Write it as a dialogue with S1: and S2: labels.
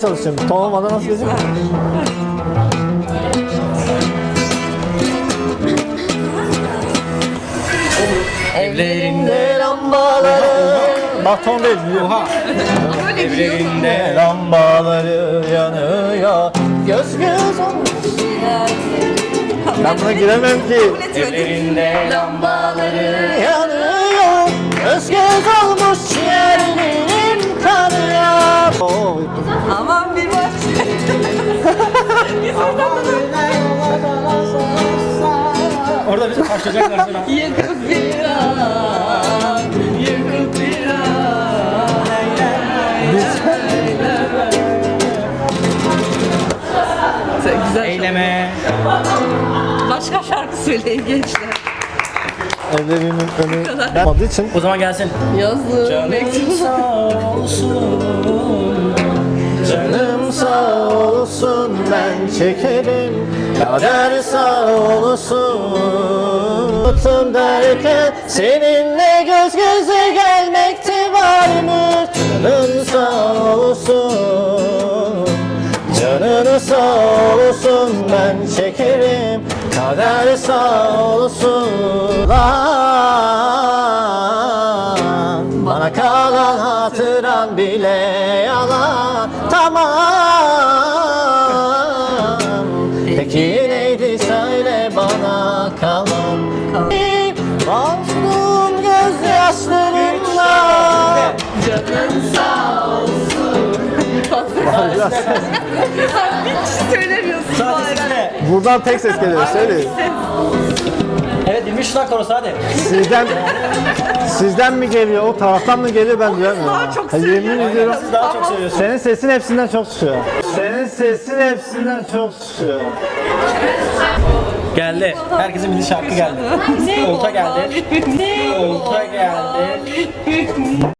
S1: çalışacağım. Tohumada nasıl gelecek?
S2: Evlerinde
S1: lambaları Bak ton değil.
S2: Oha. Evlerinde
S1: Lambaları yanıyor Göz göz olmuş Ben buna giremem ki
S2: Evlerinde lambaları
S1: Yanıyor Göz göz olmuş
S2: başlayacaklar sonra.
S3: Yıkık bir an, yıkık bir an. Güzel.
S2: Eyleme.
S3: Başka şarkı söyleyin gençler.
S1: Evlerimin önü ben olmadığı için
S2: O zaman gelsin.
S3: Yazın mektup.
S2: sağ olsun.
S1: Canım sağ olsun ben çekerim Kader sağ olsun Tutun derken seninle göz göze gelmekte varmış. Canın sağ olsun Canın sağ olsun ben çekerim. Kader sağ olsun Lan. Bana kalan hatıran bile yalan Tamam. Peki Mazlum gözyaşlarımla
S3: Canın sağ olsun. Hiç söylemiyorsun
S2: Sadece
S3: hala.
S2: sizle.
S1: Buradan tek ses geliyor söyleyin
S2: 23 şunak korosu hadi.
S1: Sizden Sizden mi geliyor o taraftan mı geliyor ben duyamıyorum
S3: daha çok
S1: Ha. Yemin ediyorum
S2: Siz daha çok seviyorsunuz.
S1: Senin sesin hepsinden çok çıkıyor. Senin sesin hepsinden çok çıkıyor.
S2: Geldi. Herkesin bildiği şarkı geldi. Olta geldi.
S3: Ne
S2: Olta geldi.